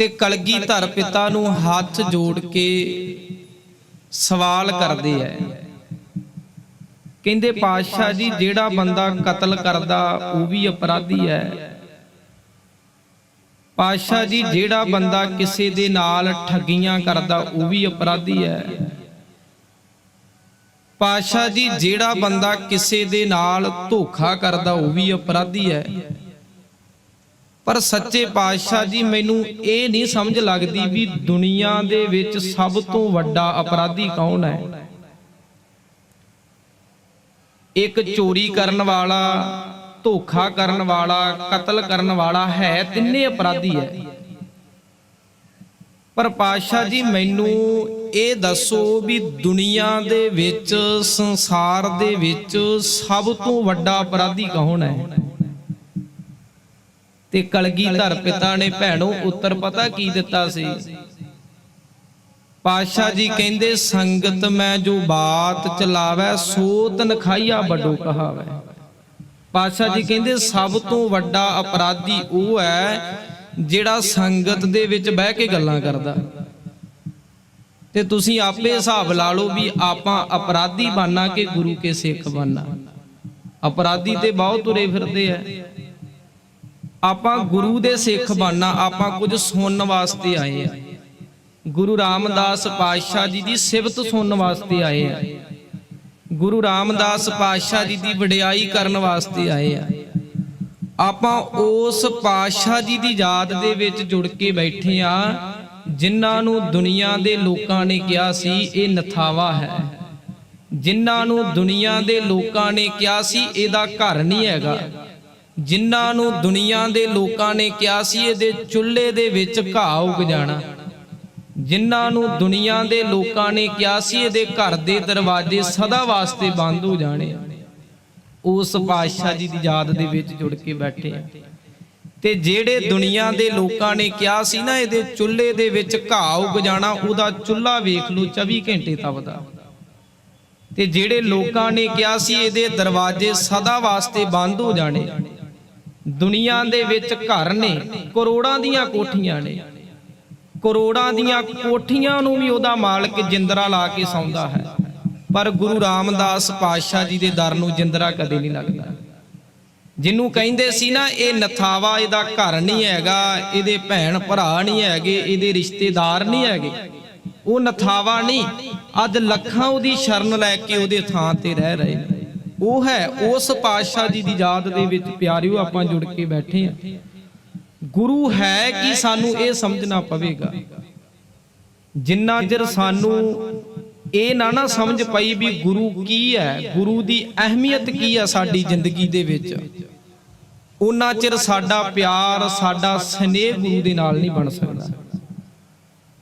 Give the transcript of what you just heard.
ਤੇ ਕਲਗੀ ਧਰ ਪਿਤਾ ਨੂੰ ਹੱਥ ਜੋੜ ਕੇ ਸਵਾਲ ਕਰਦੇ ਐ। ਕਹਿੰਦੇ, ਪਾਤਸ਼ਾਹ ਜੀ, ਜਿਹੜਾ ਬੰਦਾ ਕਤਲ ਕਰਦਾ, ਉਹ ਵੀ ਅਪਰਾਧੀ ਹੈ ਪਾਤਸ਼ਾਹ ਜੀ, ਜਿਹੜਾ ਬੰਦਾ ਕਿਸੇ ਦੇ ਨਾਲ ਠੱਗੀਆਂ ਕਰਦਾ, ਉਹ ਵੀ ਅਪਰਾਧੀ ਹੈ ਪਾਤਸ਼ਾਹ ਜੀ, ਜਿਹੜਾ ਬੰਦਾ ਕਿਸੇ ਦੇ ਨਾਲ ਧੋਖਾ ਕਰਦਾ, ਉਹ ਵੀ ਅਪਰਾਧੀ ਹੈ ਪਰ ਸੱਚੇ ਪਾਤਸ਼ਾਹ ਜੀ, ਮੈਨੂੰ ਇਹ ਨਹੀਂ ਸਮਝ ਲੱਗਦੀ ਵੀ ਦੁਨੀਆ ਦੇ ਵਿੱਚ ਸਭ ਤੋਂ ਵੱਡਾ ਅਪਰਾਧੀ ਕੌਣ ਹੈ। ਇੱਕ ਚੋਰੀ ਕਰਨ ਵਾਲਾ, ਧੋਖਾ ਕਰਨ ਵਾਲਾ, ਕਤਲ ਕਰਨ ਵਾਲਾ ਹੈ, ਤਿੰਨੇ ਅਪਰਾਧੀ ਹੈ। ਪਰ ਪਾਤਸ਼ਾਹ ਜੀ, ਮੈਨੂੰ ਇਹ ਦੱਸੋ ਵੀ ਦੁਨੀਆ ਦੇ ਵਿੱਚ, ਸੰਸਾਰ ਦੇ ਵਿੱਚ ਸਭ ਤੋਂ ਵੱਡਾ ਅਪਰਾਧੀ ਕੌਣ ਹੈ? ਤੇ ਕਲਗੀਧਰ ਪਿਤਾ ਨੇ ਭੈਣੋ ਉੱਤਰ ਪਤਾ ਕੀ ਦਿੱਤਾ ਸੀ? ਪਾਸ਼ਾ ਜੀ ਕਹਿੰਦੇ ਸੰਗਤ ਮੈਂ ਜੋ ਬਾਤ ਚਲਾਵੇ ਸੋ ਤਨਖਾਈਆ ਵੱਡੋ ਕਹਾਵੇ। ਪਾਸ਼ਾ ਜੀ ਕਹਿੰਦੇ ਸਭ ਤੋਂ ਵੱਡਾ ਅਪਰਾਧੀ ਉਹ ਹੈ ਜਿਹੜਾ ਸੰਗਤ ਦੇ ਵਿੱਚ ਬਹਿ ਕੇ ਗੱਲਾਂ ਕਰਦਾ। ਤੇ ਤੁਸੀਂ ਆਪੇ ਹਿਸਾਬ ਲਾ ਲਓ ਵੀ ਆਪਾਂ ਅਪਰਾਧੀ ਬਾਨਾ ਕਿ ਗੁਰੂ ਕੇ ਸਿੱਖ ਬਾਨਾ ਅਪਰਾਧੀ ਤੇ ਬਹੁਤ ਤੁਰੇ ਫਿਰਦੇ ਆ। ਆਪਾਂ ਗੁਰੂ ਦੇ ਸਿੱਖ ਬਾਨਾ ਆਪਾਂ ਕੁਝ ਸੁਣਨ ਵਾਸਤੇ ਆਏ ਆ। ਗੁਰੂ ਰਾਮਦਾਸ ਪਾਤਸ਼ਾਹ ਜੀ ਦੀ ਸਿਫਤ ਸੁਣਨ ਵਾਸਤੇ ਆਏ ਆ। ਗੁਰੂ ਰਾਮਦਾਸ ਪਾਤਸ਼ਾਹ ਜੀ ਦੀ ਵਡਿਆਈ ਕਰਨ ਵਾਸਤੇ ਆਏ ਆ। ਆਪਾਂ ਉਸ ਪਾਤਸ਼ਾਹ ਜੀ ਦੀ ਯਾਦ ਦੇ ਵਿੱਚ ਜੁੜ ਕੇ ਬੈਠੇ ਆ, ਜਿਨ੍ਹਾਂ ਨੂੰ ਦੁਨੀਆ ਦੇ ਲੋਕਾਂ ਨੇ ਕਿਹਾ ਸੀ, ਇਹ ਨਥਾਵਾ ਹੈ। ਜਿਨ੍ਹਾਂ ਨੂੰ ਦੁਨੀਆ ਦੇ ਲੋਕਾਂ ਨੇ ਕਿਹਾ ਸੀ, ਇਹਦਾ ਘਰ ਨਹੀਂ ਹੈਗਾ। ਜਿਨ੍ਹਾਂ ਨੂੰ ਦੁਨੀਆ ਦੇ ਲੋਕਾਂ ਨੇ ਕਿਹਾ ਸੀ, ਇਹਦੇ ਚੁੱਲ੍ਹੇ ਦੇ ਵਿੱਚ ਘਾਹ ਉਗ ਜਾਣਾ। ਜਿਨ੍ਹਾਂ ਨੂੰ ਦੁਨੀਆ ਦੇ ਲੋਕਾਂ ਨੇ ਕਿਹਾ ਸੀ, ਇਹਦੇ ਘਰ ਦੇ ਦਰਵਾਜ਼ੇ ਸਦਾ ਵਾਸਤੇ ਬੰਦ ਹੋ ਜਾਣੇ ਉਸ ਪਾਤਸ਼ਾਹ ਜੀ ਦੀ ਯਾਦ ਦੇ ਵਿੱਚ ਜੁੜ ਕੇ ਬੈਠੇ ਆ। ਤੇ ਜਿਹੜੇ ਦੁਨੀਆ ਦੇ ਲੋਕਾਂ ਨੇ ਕਿਹਾ ਸੀ ਨਾ, ਇਹਦੇ ਚੁੱਲ੍ਹੇ ਦੇ ਵਿੱਚ ਘਾਹ ਉਗ ਜਾਣਾ, ਉਹਦਾ ਚੁੱਲ੍ਹਾ ਵੇਖ ਲਓ 24 ਘੰਟੇ ਤਪਦਾ। ਤੇ ਜਿਹੜੇ ਲੋਕਾਂ ਨੇ ਕਿਹਾ ਸੀ, ਇਹਦੇ ਦਰਵਾਜ਼ੇ ਸਦਾ ਵਾਸਤੇ ਬੰਦ ਹੋ ਜਾਣੇ ਦੁਨੀਆ ਦੇ ਵਿੱਚ ਘਰ ਨੇ ਕਰੋੜਾਂ ਦੀਆਂ ਕੋਠੀਆਂ ਨੇ। ਕਰੋੜਾਂ ਦੀਆਂ ਕੋਠੀਆਂ ਨੂੰ ਵੀ ਉਹਦਾ ਮਾਲਕ ਜਿੰਦਰਾ ਲਾ ਕੇ ਸੌਂਦਾ ਹੈ। ਪਰ ਗੁਰੂ ਰਾਮਦਾਸ ਪਾਤਸ਼ਾਹ ਜੀ ਦੇ ਦਰ ਨੂੰ ਜਿੰਦਰਾ ਕਦੇ ਨਹੀਂ ਲੱਗਦਾ। ਜਿਹਨੂੰ ਕਹਿੰਦੇ ਸੀ ਨਾ ਇਹ ਨਥਾਵਾ ਇਹਦਾ ਘਰ ਨਹੀਂ ਹੈਗਾ ਇਹਦੇ ਭੈਣ ਭਰਾ ਨਹੀਂ ਹੈਗੇ ਇਹਦੇ ਰਿਸ਼ਤੇਦਾਰ ਨਹੀਂ ਹੈਗੇ। ਉਹ ਨਥਾਵਾ ਨਹੀਂ ਅੱਜ ਲੱਖਾਂ ਉਹਦੀ ਸ਼ਰਨ ਲੈ ਕੇ ਉਹਦੇ ਥਾਂ ਤੇ ਰਹਿ ਰਹੇ ਨੇ। ਉਹ ਹੈ, ਉਸ ਪਾਤਸ਼ਾਹ ਜੀ ਦੀ ਯਾਦ ਦੇ ਵਿੱਚ ਪਿਆਰਿਓ, ਆਪਾਂ ਜੁੜ ਕੇ ਬੈਠੇ ਆ ਗੁਰੂ ਹੈ ਕਿ ਸਾਨੂੰ ਇਹ ਸਮਝਣਾ ਪਵੇਗਾ? ਜਿੰਨਾ ਚਿਰ ਸਾਨੂੰ ਇਹ ਨਾ ਨਾ ਸਮਝ ਪਈ ਵੀ ਗੁਰੂ ਕੀ ਹੈ, ਗੁਰੂ ਦੀ ਅਹਿਮੀਅਤ ਕੀ ਹੈ ਸਾਡੀ ਜ਼ਿੰਦਗੀ ਦੇ ਵਿੱਚ ਉਹਨਾਂ ਚਿਰ ਸਾਡਾ ਪਿਆਰ, ਸਾਡਾ ਸਨੇਹ ਗੁਰੂ ਦੇ ਨਾਲ ਨਹੀਂ ਬਣ ਸਕਦਾ।